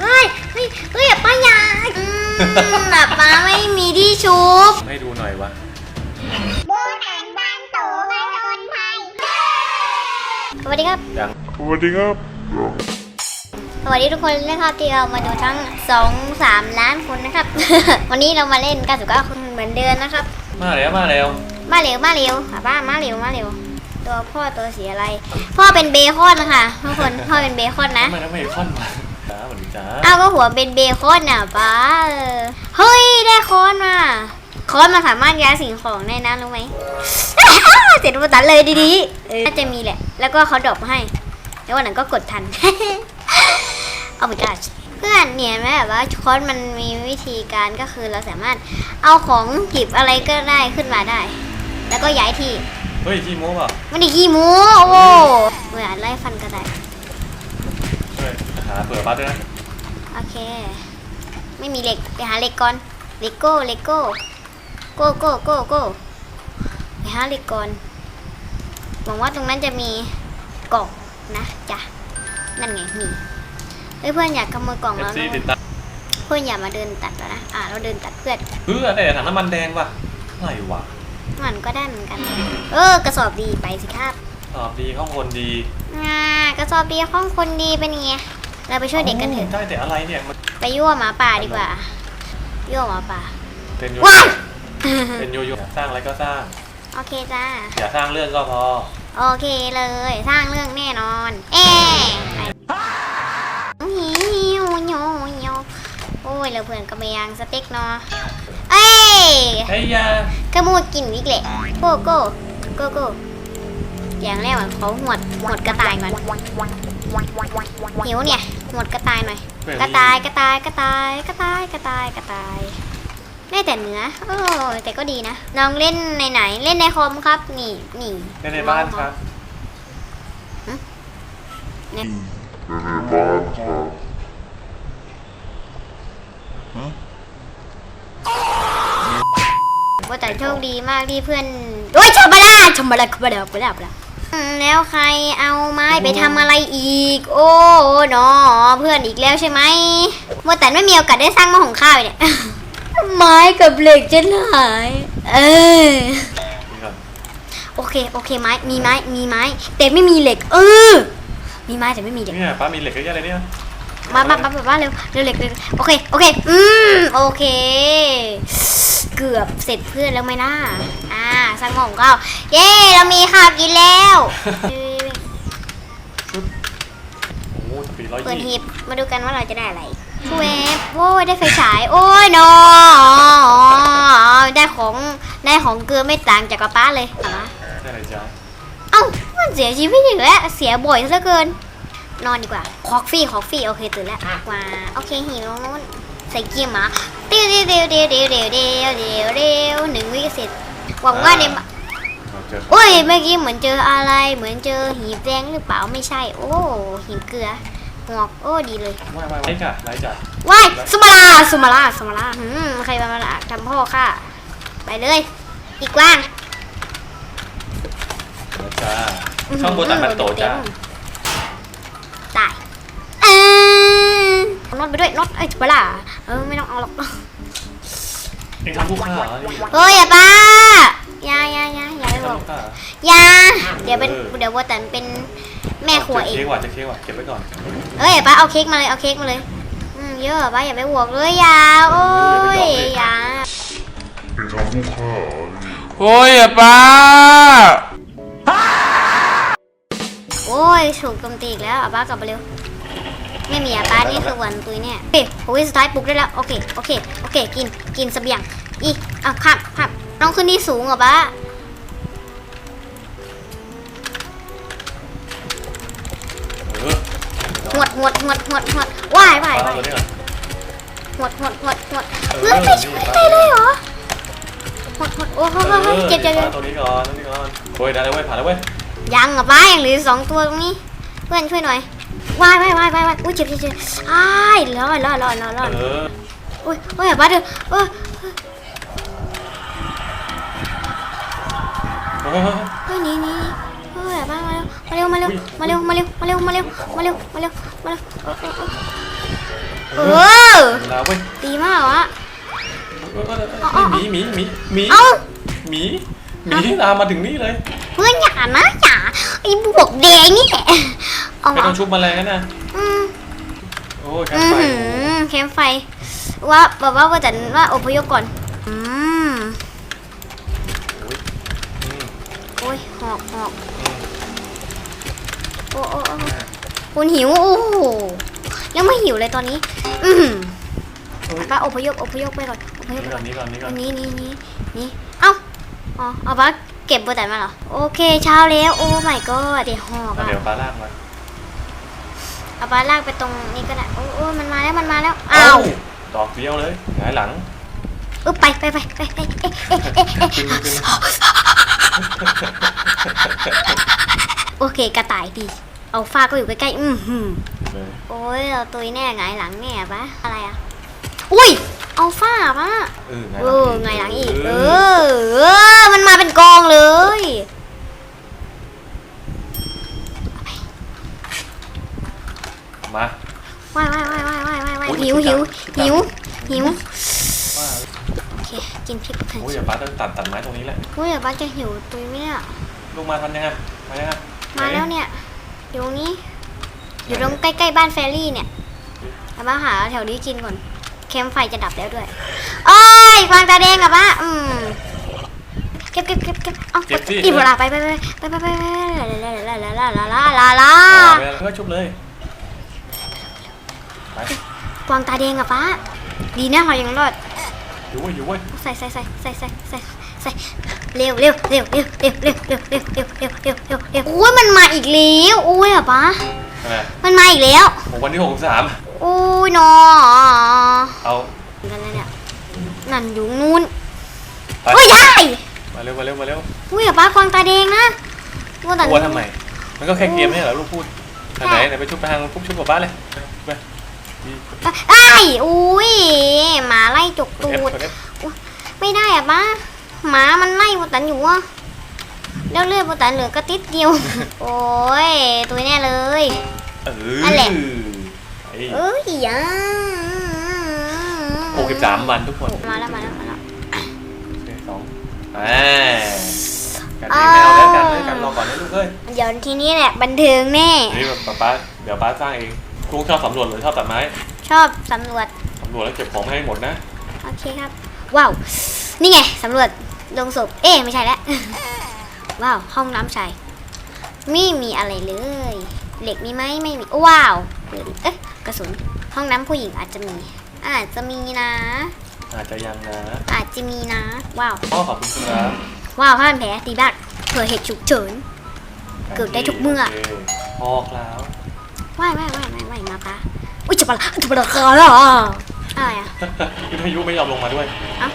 เฮ้ยเฮ้ยเฮ้ยป้ายาอืมแบบป้าไม่มีที่ชุบ ให้ดูหน่อยวะโบนันบ้านโตมาโดนไทยสวัสดีครับ ยัง สวัสดีทุกคนนะครับที่เรามาดูทั้งสองสามล้านคนนะครับ วันนี้เรามาเล่น99คนเหมือนเดิมนะครับ มาแล้วมาแล้ว มาเร็วมาเร็วอะบ้ามาเร็วมาเร็ว ตัวพ่อตัวสีอะไร พ่อเป็นเบคอนนะคะทุกคน พ่อเป็นเบคอนนะ ทำไมต้องไม่ค่อนมา จ้าสวัสดีจ้าอ้าวก็หัวเป็นเบคอนน่ะป้าเออเฮ้ยได้ค้อนมาค้อนมาสามารถย้ายสิ่งของได้นะรู้ไหม เสร็จปุ๊บตัดเลยดีๆเออน่าจะมีแหละ แล้วก็เขาดรอปมาให้ แล้ววันนั้นก็กดทัน เอาไปจ้าเพื่อนเนี่ยไหมแบบว่าค้อนมันมีวิธีการก็คือเราสามารถเอาของหยิบอะไรก็ได้ขึ้นมาได้ แล้วก็ย้ายที่ เฮ้ยขี้โม้เปล่ะไม่ได้ขี้หมูโอ้เหมือนไล่ฟันก็ได้เฮ้ย หาเปิดปั๊บด้วยนะโอเค ไม่มีเหล็กไปหาเหล็กก่อนเลโก้เลโก้โก้โก้โก้โก้ไปหาเหล็กก่อนหวังว่าตรงนั้นจะมีกล่องนะจ้ะนั่นไงมีเฮ้ยเพื่อนอยากขโมยกล่องเอฟแล้วซีนะติดตามเพื่อนอย่ามาเดินตัดแล้วนะอ่าเราเดินตัดเพื่อนเฮ้ยแต่ถังน้ำมันแดงว่ะอะไรวะมันก็ได้เหมือนกัน เออกระสอบดีไปสิครับตอบดีข้องคนดีอ่ากระสอบดีของคนดีเป็นไง เราไปช่วยเด็กกันเถอะ ได้แต่อะไรเนี่ยมันไปยั่วหมาป่าดีกว่า ยั่วหมาป่า เป็นโยว้าย เป็นโยโย่สร้างอะไรก็สร้าง โอเคจ้า อย่าสร้างเรื่องก็พอ โอเคเลย สร้างเรื่องแน่นอน เอ๊หิวโยโยโอ้ยเราเพื่อนก็ไม่ยังสเต็กเนาะ เอ้ยเฮ้ยอยาขโมยกินอีกแหละโก้โก้โก้โก้อย่างแรกอะเขาหวดหวดกระต่ายก่อนหิวเนี่ย หวดกระต่ายหน่อย กระต่ายกระต่ายกระต่ายกระต่ายกระต่ายกระต่ายได้แต่เนื้อโอ้แต่ก็ดีนะ น้องเล่นในไหน เล่นในคอมครับ นี่นี่ในในบ้านครับว่าแต่โชคดีมากที่เพื่อนโอ้ยชมบาดาชมบาดาชมบาดาชมบาดาชมบาดาอืม แล้วใครเอาไม้ไปทำอะไรอีก โอ้หนอเพื่อนอีกแล้วใช่ไหมว่าแต่ไม่มีโอกาสได้สร้างหม้อของข้าวเนี่ย ไม้กับเหล็กจะหาย เออโอเคโอเคไม้มีไม้มีไม้แต่ไม่มีเหล็ก เออ มีไม้แต่ไม่มีเหล็กเนี่ยป้ามีเหล็กเยอะแยะเลยเนี่ย มามามามาเร็วเร็วเหล็กเร็วโอเค โอเค อืม โอเค เกือบเสร็จเพื่อนแล้วไหมนะอ่าสร้างหม้อของเราเย้ เรามีข้าวกินแล้ว โอ้โหสปีดร้อยเปิดยี่หีบมาดูกันว่าเราจะได้อะไรเวฟโอ้ยได้ไฟฉาย โอ้ยนอได้ของ ได้ของเกลือไม่ต่างจากกระป้าเลยเหรอได้เลยจ้าเอ้า มันเสียชีวิตอีกแล้ว เสียบ่อยซะเหลือเกิน นอนดีกว่าคอกฟี่คอกฟี่โอเคตื่นแล้วมาโอเคหิวนู้นใส่เกียร์หมาเดียวเดียวเดียวเดียวเดียวเดียวเดียวเดียวเดียวหนึ่งวิเสร็จหวังว่าในเราเจอโอ้ยเมื่อกี้เหมือนเจออะไร เหมือนเจอหีบแดงหรือเปล่าไม่ใช่ โอ้หีบเกลือหงอกโอ้ดีเลยไม่ไม่ไม่จ้ะไรจ้ะว้ายสมาลาสมาลาสมาลาหืมใครมามาละทำพ่อค่ะ ไปเลย อีกว่างแล้วจ้าช่องโบตันมันโตจ้า น็อตไปด้วยน็อตเอ้ยเวลาเออไม่ต้องเอาหรอกเอ็งทำลูกค้าเหรอนี่เฮ้ยอย่าป้าอย่าอย่าอย่าอย่าไปเอ็งบอทำกลูกค้าเหรออย่าเดี๋ยวเป็นเดี๋ยวโบตันเป็นแม่ครัวเองจะเค้กว่ะจะเค้กว่ะเก็บไว้ก่อนเอ้ยป้าเอาเค้กมาเลยเอาเค้กมาเลยอืมเยอะป้าอย่าไปบวกเลยอย่าโอ้ยอย่าโอ้ยอะป้า โอ้ยถูกโจมตีอีกแล้วอะป้ากลับมาเร็ว ไม่มีอะป้านี่คือวันตุยเนี่ยเฮ้ยโอ้ยสุดท้ายปลุกได้แล้วโอเคโอเคโอเค กินกินเสบียงอีอะข้ามข้ามน้องขึ้นที่สูงเหรอป้าเออหวดหวดหวดหวดหวดว่ายว่ายป้าว่ายตัวนี้ก่อนหวดหวดหวดหวดเพื่อนไม่ช่วยใครเลยเหรอหวดหวดโอ้โหเออเจ็บเจ็บเจ็บตัวนี้ก่อนตัวนี้ก่อนโอ้ยได้แล้วเว้ยผ่านแล้วเว้ยยังอะป้ายังเหลือสองตัวตรงนี้ เพื่อนช่วยหน่อย ว่ายว่ายว่ายว่ายว่ายอุ้ยเจ็บเจ็บเจ็บอ้ายรอดรอดรอดรอดรอดเออโอ้ยโอ้ยอย่าป้าเด้อเออเออเฮ้ยหนีหนีเฮ้ยอย่าป้ามาเร็วมาเร็วมาเร็วมาเร็วมาเร็วมาเร็วมาเร็วมาเร็วมาเร็วมาเร็วเออเวลาเว้ยดีมากวะเออเออเออหมีหมีหมีหมีเอ้าหมีหมีตามมาถึงนี่เลยเพื่อนอย่านะอย่าไอ้บวกแดงนี่แหละ เอาไม่มาต้องชุบแมาแรงนะอืมโอ้ยแคอืมป์ไฟมแคมป์ไฟ ว่าบอกว่าว่าจะว่าอพยพก่อน อืมอืมโอ้ยหอกหอกอืมโอ้โอ้โอ้คุณหิว โอ้โหยังไม่หิวเลยตอนนี้ อืมโอ้ยป้าอพยพอพยพไปก่อนอพยพนี่ไปก่ก่ออนนนี่ก่อนนี่ก่อนนี่นี่นี่นี่เอ้าอ๋อเอาป้าเก็บโบตันมาเหรอ โอเคเช้าแล้ว โอ้ my god เดี๋ยวหอกอะอะเดี๋ยวฟ้าลากมา เอาป้าลากไปตรงนี้ก็ได้โอ้โอ้มันมาแล้วมันมาแล้วอ้าวดอกเดียวเลยหงายหลังเออไปไปไปไปไปเอ๊ะเอ๊ะเอ๊ะเอ๊ะขึ้นขึ้นโอเคกระต่ายดีเอาฟ้าก็อยู่ใกล้ๆอือหือเลยโอ้ยเราตุยแน่ไงายหลังแน่ปะอะไรอะอุ้ยเอาฟ้าปะเออเออไงายหลังอีกเอเออเออมันมาเป็นกองเลย มา ว้ายว้ายว้ายว้ายว้ายว้ายว้ายโอ้ยหิวชุหิบวจับหิวหิวว่าโอเคกินพริกเผ็ดโอ้ยอย่าฟ้าต้องตัดตัดไม้ตรงนี้แหละ อุ้ยเดี๋ยวป้าจะหิวตุยไหมเนี่ยลงมาทันยังไงมายังไงมาแล้วเนี่ยอยู่ตรงนี้อยู่ตรงใกล้ๆบ้านแฟรี่เนี่ยแต่มาหาแถวนี้กินก่อนแคมป์ไฟจะดับแล้วด้วยโอ้ยฟางตาแดงอะป้าอืมเก็บเก็บเก็บเก็บเอาเก็บที่กินเวลาไปไปไปไปไปไปไปลาลาลาลาลาลาลาลาลาเวลาก็ชุบเลย ไปกวางตาแดงอะป้า ดีนะเรายังรอดอยู่เว้ยอยู่เว้ยใส่ใส่ใส่ใส่ใส่ใส่ใส่เร็วเร็วเร็วเร็วเร็วเร็วเร็วเร็วเร็วเร็วเร็วเร็วเร็วโอ้ยมันมาอีกแล้วโอ้ยอะป้าอะไรมันมาอีกแล้วผมวันที่หกสามโอ้ยนอเอากันเลยเนี่ยนั่นอยู่นู้นไปโอ้ยยายมาเร็วมาเร็วมาเร็วอุ้ยอะป้ากวางตาแดงนะว่าแต่กลัวทำไม มันก็แค่เกมนี่เหรอลูกพูดอันไหนไหนไปชุบไปทางปุ๊บชุบกับบ้านเลยไปดี ไอ้ายอุ้ยหมาไล่จกตูเอฟดเอฟไม่ได้อะป้าหมามันไล่โบตันอยู่อะแล้วเลือดโบตันเหลือก็ติดเดียว โอ้ยตัวแน่เลย เออนั่นแหละ ไอ้เอ้ยยาหกสิบสามวันทุกคนมาแล้วมาแล้วมาแล้วโอเคสองอ่ากันนี้ไม่เอาแล้วกันเลยกันรอก่อนนะลูกเอ้ยเดี๋ยวทีนี้แหละบันเทิงแน่ นี่แบบป๊าป๊าเดี๋ยวป๊าสร้างเอง ลุงชอบสำรวจหรือชอบตัดไม้ชอบสำรวจสำรวจแล้วเก็บของให้หมดนะ โอเคครับ ว้าว นี่ไงสำรวจลงศพเอ๊ะไม่ใช่แล้ว ว้าว ห้องน้ำชายไม่มีอะไรเลย เหล็กมีไหมไม่มี ว้าวปืนเอ๊ะกระสุน ห้องน้ำผู้หญิงอาจจะมี อาจจะมีนะ อาจจะยังนะ อาจจะมีนะ ว้าวพ่อขอบคุณครับว้าวผ้าพันแผลตีบ้านเผื่อเหตุฉุกเฉิน เกิดได้ทุกเมื่อโคพอกแล้วว่ายว่ายว่าย ว่ายว่ายมาปะอุ้ยจะปะละจะปะละคอเหรออะไรอะวิทยุไม่ยอมลงมาด้วยเอ้า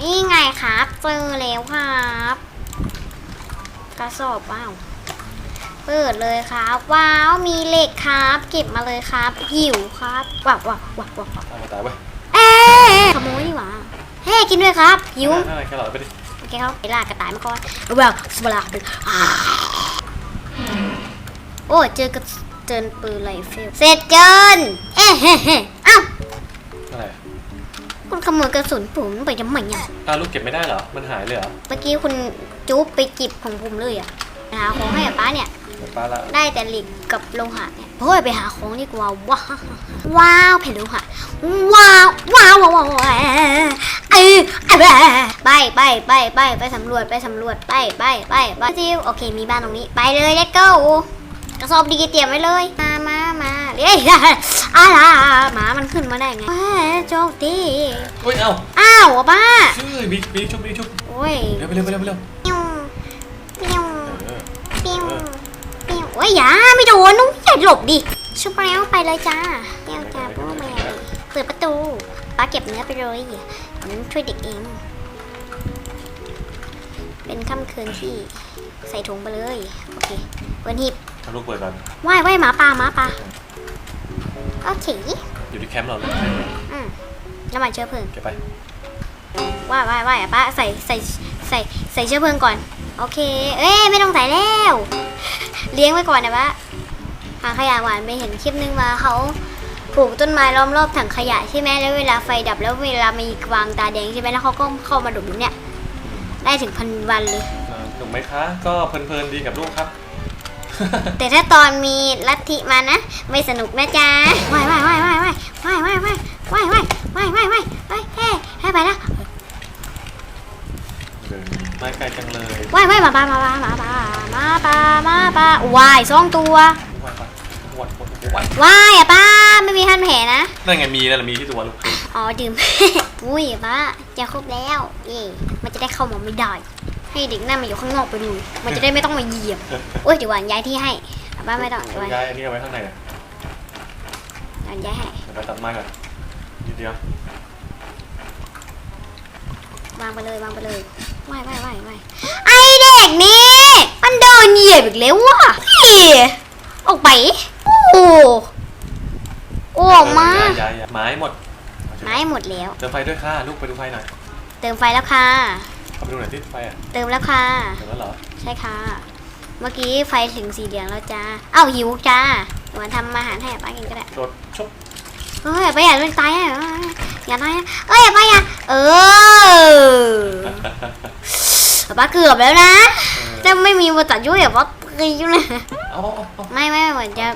นี่ไงครับเจอแล้วครับกระสอบว้าวเปิดเลยครับ ว้าวมีเหล็กครับ เก็บมาเลยครับหิวครับว้าวว้าวว้าวว้าวว้าวตายตายเว้ยเอ๊ะขโมยนี่หว่าเฮ้กินด้วยครับหิวนั่นอะไรแค่หลอดไปดิโอเคครับไปล่ากระต่ายมาก่อนว้าวสบลาไปอ่าโอ้เจอกระ เจินปืนไรเฟิลเสร็จเจินเอ๊ะเฮ้เฮ้เอ้าอะไรคุณขโมยกระสุนผมไปทำไมอะอ้าวลูกเก็บไม่ได้เหรอ มันหายเลยเหรอเมื่อกี้คุณจุ๊บไปจิบของผมเลยอะหาของให้อะป้าเนี่ย เดี๋ยวป้าละได้แต่เหล็กกับโลหะเนี่ยโอ้ยไปหาของดีกว่าว้าวว้าวแผ่นโลหะว้าวว้าวว้าวว้าวเอออะไรไปไปไปไปไปสำรวจไปสำรวจไปไปไปไปจิวโอเคมีบ้านตรงนี้ ไปเลย let's go กระสอบดีเตรียมไว้เลย มามามาเฮ้ยอะไรหมามันขึ้นมาได้ไงเฮ้ยโชคดีเฮ้ยเอ้าอ้าวอะป้าชื่อมีมีชุบมีชุบโอ้ยเร็วไปเร็วไปเร็วไปเร็วปิ้วปิ้วเออปิ้วปิ้วโอ้ยอย่าไม่โดนนุ้งอย่าหลบดิชุบแล้วไปเลยจ้าเปี้ยวจ้าพ่อแม่เปิดประตูป้าเก็บเนื้อไปเลยผมช่วยเด็กเอง เป็นค่ำคืนที่ใส่ถุงไปเลย โอเคเปิดหีบ เอาลูกเปิดก่อนว่ายว่ายหมาป่าหมาป่าโอเคอยู่ที่แคมป์เราเลยอืมน้ำมันเชื้อเพลิงเก็บไปว่ายว่ายว่ายอะป้าใส่ใส่ใส่ใส่เชื้อเพลิงก่อน โอเค เอ้ยไม่ต้องใส่แล้ว เลี้ยงไว้ก่อนนะป้าหาขยะหวานไปเห็นคลิปนึงมาเขาปลูกต้นไม้ล้อมรอบถังขยะใช่ไหมแล้วเวลาไฟดับแล้วเวลามีกวางตาแดงใช่ไหมแล้วเขาก็เข้ามาดมเนี่ย ได้ถึงพันวันเลยเออถูกไหมคะ ก็เพลินๆดีกับลูกครับ แต่ถ้าตอนมีลัทธิมานะ ไม่สนุกนะจ๊ะว่ายว่ายว่ายว่ายว่ายว่ายว่ายว่ายว่ายว่ายว่ายว่ายว่ายว่ายเฮ้ให้ไปแล้วเดินไม่ไกลจังเลยว่ายว่ายมาปามาปามาปามาปามาปาว่ายสองตัววัดวัดวัดวัดว่ายอะป้าไม่มีทันแผลนะนั่นไงมีนั่นแหละมีที่ตัวลูกอ๋อดื่มอุ้ยป้าจะครบแล้วเย่มันจะได้เข้ามาไม่ได้ ให้เด็กนั่นมาอยู่ข้างนอกไปเลยมันจะได้ไม่ต้องมาเหยียบโอ้ยเดี๋ยวหวานย้ายที่ให้เอาป้าไม่ต้องเดี๋ยวหวานย้ายอันนี้เอาไว้ข้างในอะหวานย้ายให้เดี๋ยวไปตัดไม้ก่อนนิดเดียววางไปเลยวางไปเลยว่ายว่ายว่ายว่ายไอเด็กนี่มันโดนเหยียบอีกแล้วว่ะเฮ้ยออกไปโอ้โหโอ้มาย้ายย้ายย้ายไม้หมดไม้หมดแล้ว เติมไฟด้วยค่ะลูกไปดูไฟหน่อย เติมไฟแล้วค่ะ เอาไปดูหน่อยที่ไฟอะเติมแล้วค่ะเติมแล้วเหรอใช่ค่ะ เมื่อกี้ไฟถึงสีเหลืองแล้วจ้าเอ้าหิวจ้าหวานทำอาหารให้ป้ากินก็ได้ โดดชุบเฮ้ยไปอย่าเลยตายอะอย่าตายอะเอ้ยอย่าไปอย่าเออป้าเกือบแล้วนะถ้าไม่มีมาตัดยุ่ยแบบว่าตีอยู่นะเอาเอาเอาเอาไม่ไม่เหมือนจะ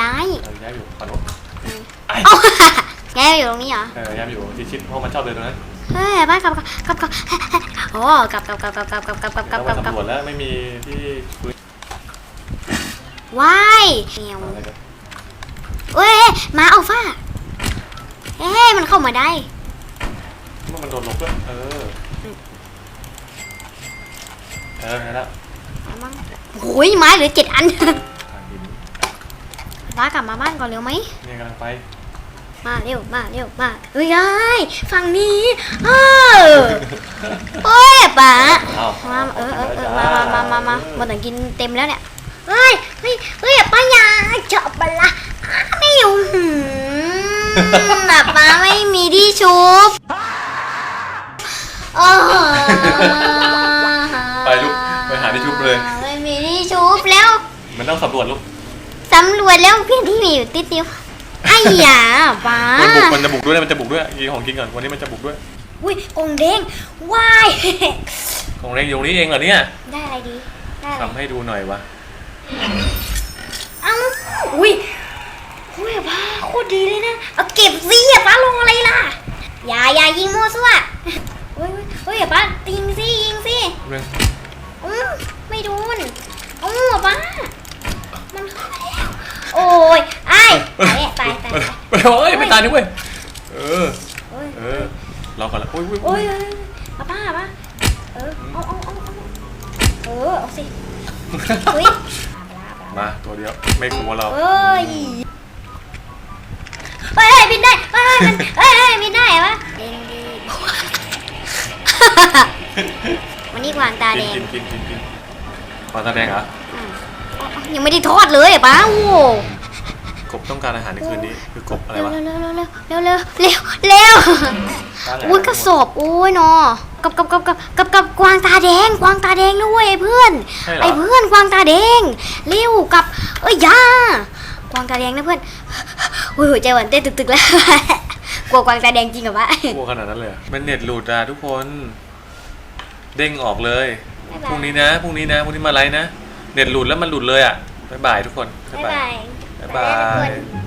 ย้ายเอาย้ายอยู่ขวาโน้นไอ้เอ้า ย้ายอยู่ตรงนี้เหรอ เออย้ายอยู่ที่ชิดเพราะมันชอบเดินตรงนั้น เฮ้ยป้ากลับกลับกลับกลับ โอ้กลับกลับกลับกลับกลับกลับกลับกลับกลัเราบไปกลับสำรวจแล้วไม่มีที่พื้นว้ายเงี้ยวอะไรกันเอ้ยหมาอัลฟาเอ้ยมันเข้ามาได้มันโดนลบด้วยเออเออนั่นแหละเอามั่งโอ้ยไม้เหลือเจ็ดอันทางหินป้ากลับมาบ้านก่อนเร็วไหมเนี่ยกำลังไป มาเร็วมาเร็วมาเอ้ยไอ้ฝั่งนี้เออโอ้ยป้าอ้าวมาเออเออเออมามามามามามาถึงกินเต็มแล้วเนี่ยเฮ้ยเฮ้ยเฮ้ยป้ายาเจาะปะละอะไม่อยู่หืมแบบป้าไม่มีที่ชุบโอ้ไปลูกไปหาที่ชุบเลยไม่มีที่ชุบแล้ว มันต้องสำรวจลูกสำรวจแล้วเพียงที่มีอยู่ติดเดียว ไอ้หยาป้ามันบุกมันจะบุกด้วยนะมันจะบุกด้วยกินของกินก่อนวันนี้มันจะบุกด้วยอุ้ยกงเด้งว้ายของเล็กอยู่ตรงนี้เองเหรอเนี่ยได้อะไรดีได้อะไรทำให้ดูหน่อยวะเอ้าอุ้ยอุ้ยป้าโคตรดีเลยนะเอาเก็บสิอย่าป้าลงอะไรล่ะอย่าอย่ายิงมั่วซั่วเฮ้ยเฮ้ยอย่าป้ายิงสิยิงสิเรื่องอืมไม่โดนเอ้าป้ามันเข้ามาแล้วโอ้ยไอ้ ตายตายตายตายไปเฮ้ยไม่ตายนี่เว้ยเออโอ้ยเออรอก่อนละโอ้ยโอ้ยโอ้โอ้ยยเอ้ยป้าป้าป้าเออเอาเอาเอาเอาเออเอาสิเฮ้ยมาตัวเดียวไม่กลัวเราเอ้ยเฮ้ยเฮ้ยบินได้เฮ้ยเฮ้ยมันเฮ้ยเฮ้ยบินได้เหรอวะเด้งดีวันนี้กวางตาแดกินงกินกินกินกินปลาตาแดงเหรอยังไม่ได้ทอดเลยอะป้าโอ้ กบต้องการอาหารในคืนนี้คือกบอะไรเร็ววะ เร็วเร็วเร็วเร็วเร็วเร็วเร็วปลาไหลอุ้ยกระสอบโอ้ยนอกับกับกับกับกับกับกวางตาแดง กวางตาแดงด้วยไอ้เพื่อนใช่เหรไอ้อเพื่อนกวางตาแดงเร็วกับ เอ้ยอยากวางตาแดงนะเพื่อนอุ้ยหัวใจหวั่นเต้นตึกๆแล้วกลัวกวางตาแดงจริงเหรอวะกลัวขนาดนั้นเลยเหรอมันเน็ตหลุดอะทุกคน เด้งออกเลยบ๊ายบายพรุ่งนี้นะพรุ่งนี้นะพรุ่งนี้มาไลฟ์นะเน็ตหลุดแล้วมันหลุดเลยอะบ๊ายบายทุกคนบ๊ายบาย bye. Bye